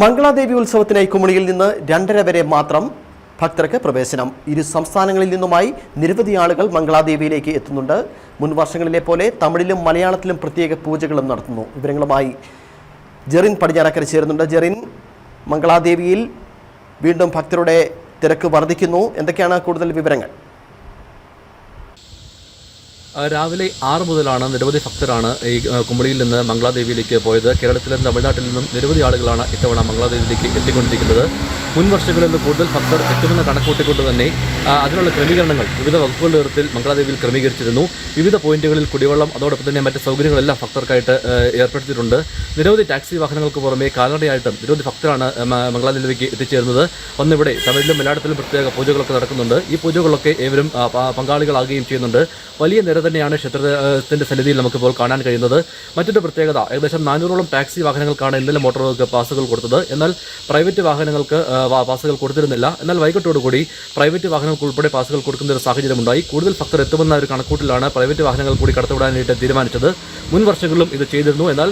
മംഗളാദേവി ഉത്സവത്തിനായി കുമളിയിൽ നിന്ന് രണ്ടര വരെ മാത്രം ഭക്തർക്ക് പ്രവേശനം. ഇരു സംസ്ഥാനങ്ങളിൽ നിന്നുമായി നിരവധി ആളുകൾ മംഗളാദേവിയിലേക്ക് എത്തുന്നുണ്ട്. മുൻ വർഷങ്ങളിലെ പോലെ തമിഴിലും മലയാളത്തിലും പ്രത്യേക പൂജകളും നടത്തുന്നു. വിവരങ്ങളുമായി ജെറിൻ പടിഞ്ഞാറക്കര ചേരുന്നുണ്ട്. ജെറിൻ മംഗളാദേവിയിൽ വീണ്ടും ഭക്തരുടെ തിരക്ക് വർദ്ധിക്കുന്നു. എന്തൊക്കെയാണ് കൂടുതൽ വിവരങ്ങൾ? രാവിലെ ആറ് മുതലാണ് നിരവധി ഭക്തരാണ് ഈ കുമ്പളിയിൽ നിന്ന് മംഗളാദേവിയിലേക്ക് പോയത്. കേരളത്തിലും തമിഴ്നാട്ടിൽ നിന്നും നിരവധി ആളുകളാണ് ഇത്തവണ മംഗളാദേവിയിലേക്ക് എത്തിക്കൊണ്ടിരിക്കുന്നത്. മുൻ വർഷങ്ങളിൽ നിന്ന് കൂടുതൽ ഭക്തർ എത്തുമെന്ന് കണക്കൂട്ടിക്കൊണ്ട് തന്നെ അതിനുള്ള ക്രമീകരണങ്ങൾ വിവിധ വകുപ്പുകളുടെ നേതൃത്വത്തിൽ മംഗളാദേവിയിൽ ക്രമീകരിച്ചിരുന്നു. വിവിധ പോയിന്റുകളിൽ കുടിവെള്ളം അതോടൊപ്പം തന്നെ മറ്റ് സൗകര്യങ്ങളെല്ലാം ഭക്തർക്കായിട്ട് ഏർപ്പെടുത്തിയിട്ടുണ്ട്. നിരവധി ടാക്സി വാഹനങ്ങൾക്ക് പുറമെ കാൽനടയായിട്ടും നിരവധി ഭക്തരാണ് മംഗളാദേവിക്ക് എത്തിച്ചേരുന്നത് ഒന്നിവിടെ തമിഴിലും മലയാളത്തിലും പ്രത്യേക പൂജകളൊക്കെ നടക്കുന്നുണ്ട്. ഈ പൂജകളൊക്കെ ഏവരും പങ്കാളികളാകുകയും ചെയ്യുന്നുണ്ട്. വലിയ നിര തന്നെയാണ് ക്ഷേത്രത്തിന്റെ സന്നിധിയിൽ നമുക്കിപ്പോൾ കാണാൻ കഴിയുന്നത്. മറ്റൊരു പ്രത്യേകത ഏകദേശം നാനൂറോളം ടാക്സി വാഹനങ്ങൾക്കാണ് ഇന്നലെ മോട്ടോർ വാഹനങ്ങൾക്ക് പാസുകൾ കൊടുത്തത്. എന്നാൽ പ്രൈവറ്റ് വാഹനങ്ങൾക്ക് പാസുകൾ കൊടുത്തിരുന്നില്ല. എന്നാൽ വൈകിട്ടോടുകൂടി പ്രൈവറ്റ് വാഹനങ്ങൾക്ക് ഉൾപ്പെടെ പാസുകൾ കൊടുക്കുന്ന ഒരു സാഹചര്യമുണ്ടായി. കൂടുതൽ ഭക്തർ എത്തുമെന്ന ഒരു കണക്കൂട്ടിലാണ് പ്രൈവറ്റ് വാഹനങ്ങൾ കൂടി കടത്തിവിടാനായിട്ട് തീരുമാനിച്ചത്. മുൻ വർഷങ്ങളിലും ഇത് ചെയ്തിരുന്നു. എന്നാൽ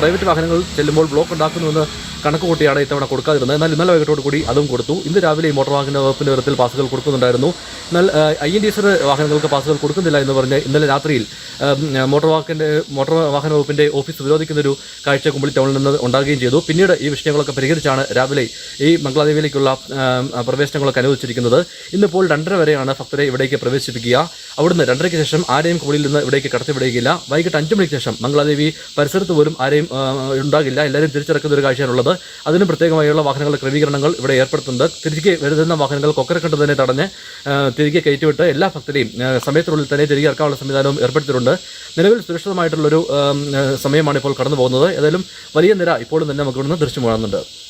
പ്രൈവറ്റ് വാഹനങ്ങൾ ചെല്ലുമ്പോൾ ബ്ലോക്ക് ഉണ്ടാക്കുന്നുവെന്ന് കണക്ക് കൂട്ടിയാണ് ഇത്തവണ കൊടുക്കാതിരുന്നത്. എന്നാൽ ഇന്നലെ വൈകിട്ടോട് കൂടി അതും കൊടുത്തു. ഇന്ന് രാവിലെ മോട്ടോർ വാഹന വകുപ്പിന്റെ വിധത്തിൽ പാസുകൾ കൊടുക്കുന്നുണ്ടായിരുന്നു. എന്നാൽ ഐ എൻ ഡി എസ് വാഹനങ്ങൾക്ക് പാസുകൾ കൊടുക്കുന്നില്ല എന്ന് പറഞ്ഞ് ഇന്നലെ രാത്രിയിൽ മോട്ടോർ വാഹനത്തിന്റെ മോട്ടോർ വാഹന വകുപ്പിന്റെ ഓഫീസ് വിരോധിക്കുന്ന ഒരു കാഴ്ച കുമ്പളി ടൗണിൽ നിന്ന് ഉണ്ടാകുകയും ചെയ്തു. പിന്നീട് ഈ വിഷയങ്ങളൊക്കെ പരിഹരിച്ചാണ് രാവിലെ ഈ മംഗളാദേവിയിലേക്കുള്ള ഉം, പ്രവേശനങ്ങളൊക്കെ അനുവദിച്ചിരിക്കുന്നത്. ഇന്നിപ്പോൾ രണ്ടര വരെയാണ് ഭക്തരെ ഇവിടേക്ക് പ്രവേശിപ്പിക്കുക. അവിടുന്ന് രണ്ടരയ്ക്ക് ശേഷം ആരെയും കുമളിയിൽ നിന്ന് ഇവിടേക്ക് കടത്തിവിടുകയില്ല. വൈകിട്ട് അഞ്ച് മണിക്ക് ശേഷം മംഗളാദേവി പരിസരത്ത് പോലും ആരെയും ഉണ്ടാകില്ല. എല്ലാവരും തിരിച്ചിറക്കുന്ന ഒരു കാഴ്ചയാണുള്ളത്. അതിന് പ്രത്യേകമായുള്ള വാഹനങ്ങളുടെ ക്രമീകരണങ്ങൾ ഇവിടെ ഏർപ്പെടുത്തുന്നുണ്ട്. തിരികെ വരുന്ന വാഹനങ്ങൾ കൊക്കരക്കണ്ട് തന്നെ തടഞ്ഞ് തിരികെ കയറ്റിവിട്ട് എല്ലാ ഭക്തരെയും സമയത്തിനുള്ളിൽ തന്നെ തിരികെ ഇറക്കാനുള്ള സംവിധാനവും ഏർപ്പെടുത്തിയിട്ടുണ്ട്. നിലവിൽ സുരക്ഷിതമായിട്ടുള്ളൊരു സമയമാണ് ഇപ്പോൾ കടന്നു പോകുന്നത് ഏതായാലും വലിയ നിര ഇപ്പോഴും തന്നെ നമുക്ക് ഇവിടുന്ന് ദൃശ്യം കാണുന്നുണ്ട്.